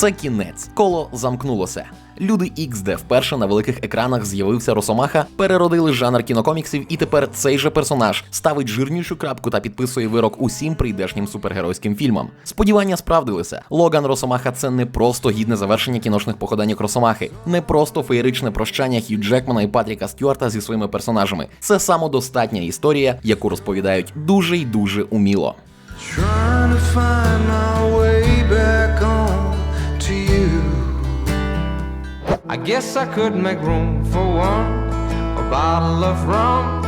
Це кінець. Коло замкнулося. Люди X, де вперше на великих екранах з'явився Росомаха, переродили жанр кінокоміксів, і тепер цей же персонаж ставить жирнішу крапку та підписує вирок усім прийдешнім супергеройським фільмам. Сподівання справдилися. Логан Росомаха це не просто гідне завершення кіношних походеньок Росомахи, не просто феєричне прощання Хью Джекмана і Патріка Стюарта зі своїми персонажами. Це самодостатня історія, яку розповідають дуже й дуже уміло. I guess I could make room for one, a bottle of rum.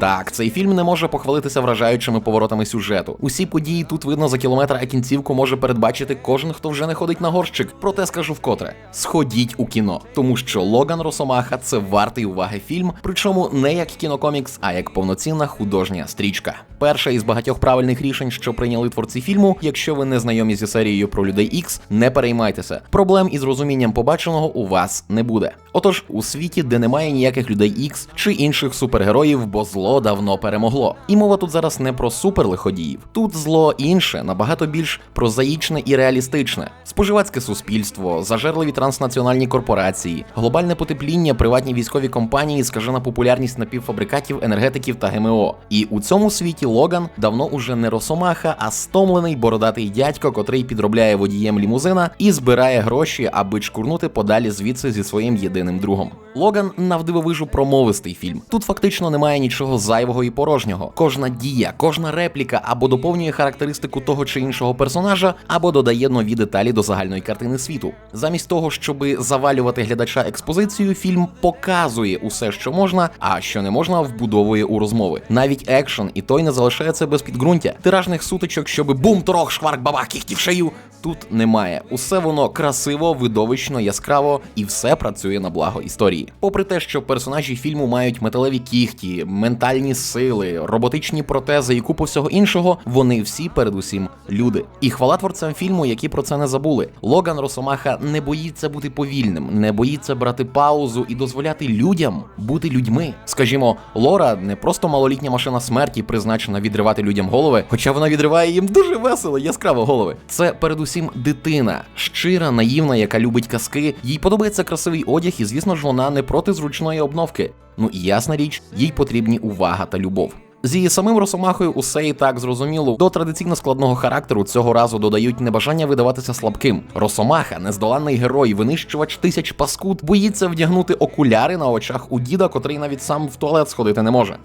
Так, цей фільм не може похвалитися вражаючими поворотами сюжету. Усі події тут видно за кілометр, а кінцівку може передбачити кожен, хто вже не ходить на горщик. Проте скажу вкотре: сходіть у кіно, тому що Логан Росомаха це вартий уваги фільм, причому не як кінокомікс, а як повноцінна художня стрічка. Перша із багатьох правильних рішень, що прийняли творці фільму. Якщо ви не знайомі зі серією про людей Ікс, не переймайтеся. Проблем із розумінням побаченого у вас не буде. Отож, у світі, де немає ніяких людей Ікс чи інших супергероїв, бо зло давно перемогло. І мова тут зараз не про суперлиходіїв. Тут зло інше, набагато більш прозаїчне і реалістичне. Споживацьке суспільство, зажерливі транснаціональні корпорації, глобальне потепління, приватні військові компанії, скажена популярність напівфабрикатів, енергетиків та ГМО. І у цьому світі Логан давно уже не росомаха, а стомлений бородатий дядько, котрий підробляє водієм лімузина і збирає гроші, аби чкурнути подалі звідси зі своїм єдиним другом. Логан навдивовижу промовистий фільм. Тут фактично немає нічого зайвого і порожнього. Кожна дія, кожна репліка або доповнює характеристику того чи іншого персонажа, або додає нові деталі до загальної картини світу. Замість того, щоби завалювати глядача експозицією, фільм показує усе, що можна, а що не можна, вбудовує у розмови. Навіть екшен і той не залишається без підґрунтя. Тиражних сутичок, щоби бум, торох, шварк, бабах, кіхті в шию. Тут немає. Усе воно красиво, видовищно, яскраво, і все працює на благо історії. Попри те, що персонажі фільму мають металеві кіхті, ментальні сили, роботичні протези і купу всього іншого, вони всі передусім люди. І хвала творцям фільму, які про це не забули. Логан Росомаха не боїться бути повільним, не боїться брати паузу і дозволяти людям бути людьми. Скажімо, Лора не просто малолітня машина смерті, призначена відривати людям голови, хоча вона відриває їм дуже весело, яскраво голови. Це передусім дитина, щира, наївна, яка любить казки. Їй подобається красивий одяг, і звісно ж, вона не проти зручної обновки. Ну і ясна річ, їй потрібні увага та любов. З її самим Росомахою усе і так зрозуміло. До традиційно складного характеру цього разу додають небажання видаватися слабким. Росомаха, нездоланний герой, винищувач тисяч паскуд, боїться вдягнути окуляри на очах у діда, котрий навіть сам в туалет сходити не може.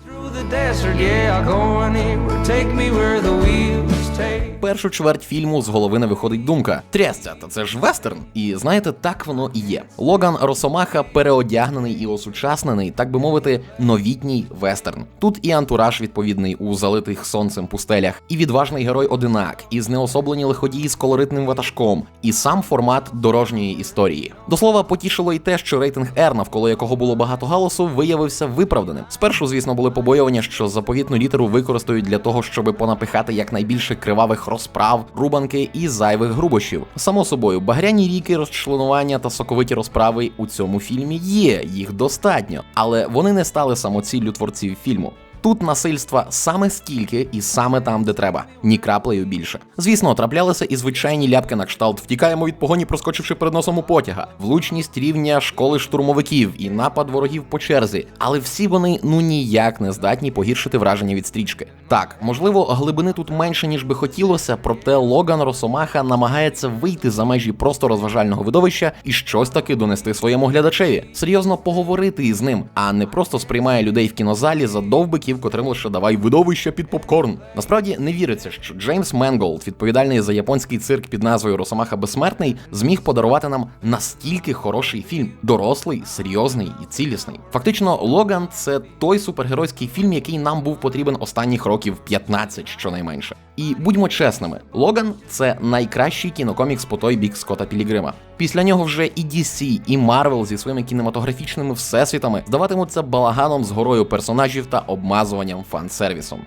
Першу чверть фільму з голови не виходить думка: трясця, та це ж вестерн. І знаєте, так воно і є. Логан Росомаха переодягнений і осучаснений, так би мовити, новітній вестерн. Тут і антураж відповідний у залитих сонцем пустелях, і відважний герой одинак, і знеособлені лиходії з колоритним ватажком, і сам формат дорожньої історії. До слова, потішило й те, що рейтинг R, навколо якого було багато галасу, виявився виправданим. Спершу, звісно, були побоювання, що заповітну літеру використають для того, щоб понапихати якнайбільше кривавих розправ, рубанки і зайвих грубощів. Само собою, багряні ріки, розчленування та соковиті розправи у цьому фільмі є, їх достатньо, але вони не стали самоціллю творців фільму. Тут насильства саме стільки і саме там, де треба, ні краплею більше. Звісно, траплялися і звичайні ляпки на кшталт. Втікаємо від погоні, проскочивши перед носом у потяга, влучність рівня школи штурмовиків і напад ворогів по черзі. Але всі вони ну ніяк не здатні погіршити враження від стрічки. Так, можливо, глибини тут менше ніж би хотілося, проте Логан Росомаха намагається вийти за межі просто розважального видовища і щось таки донести своєму глядачеві, серйозно поговорити із ним, а не просто сприймає людей в кінозалі за довбиків, котрим лише давай видовище під попкорн. Насправді не віриться, що Джеймс Менголд, відповідальний за японський цирк під назвою Росомаха Безсмертний, зміг подарувати нам настільки хороший фільм, дорослий, серйозний і цілісний. Фактично, Логан це той супергеройський фільм, який нам був потрібен останніх років 15, щонайменше. І будьмо чесними, Логан це найкращий кінокомікс по той бік Скотта Пілігрима. Після нього вже і DC, і Marvel зі своїми кінематографічними всесвітами здаватимуться балаганом з горою персонажів та обмазуванням фан-сервісом.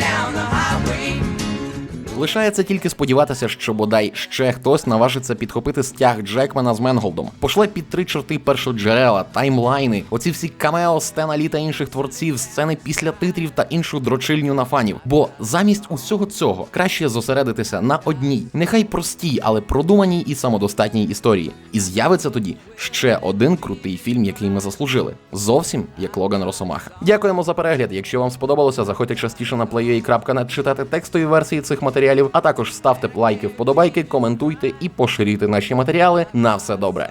down the highway, Лишається тільки сподіватися, що бодай ще хтось наважиться підхопити стяг Джекмана з Менголдом, пошле під три чорти першоджерела, таймлайни, оці всі камео Стена Лі та інших творців, сцени після титрів та іншу дрочильню на фанів. Бо замість усього цього краще зосередитися на одній, нехай простій, але продуманій і самодостатній історії. І з'явиться тоді ще один крутий фільм, який ми заслужили. Зовсім як Логан Росомаха. Дякуємо за перегляд. Якщо вам сподобалося, заходьте частіше на playua.net читати текстові версії цих матеріалів, а також ставте лайки, вподобайки, коментуйте і поширюйте наші матеріали. На все добре.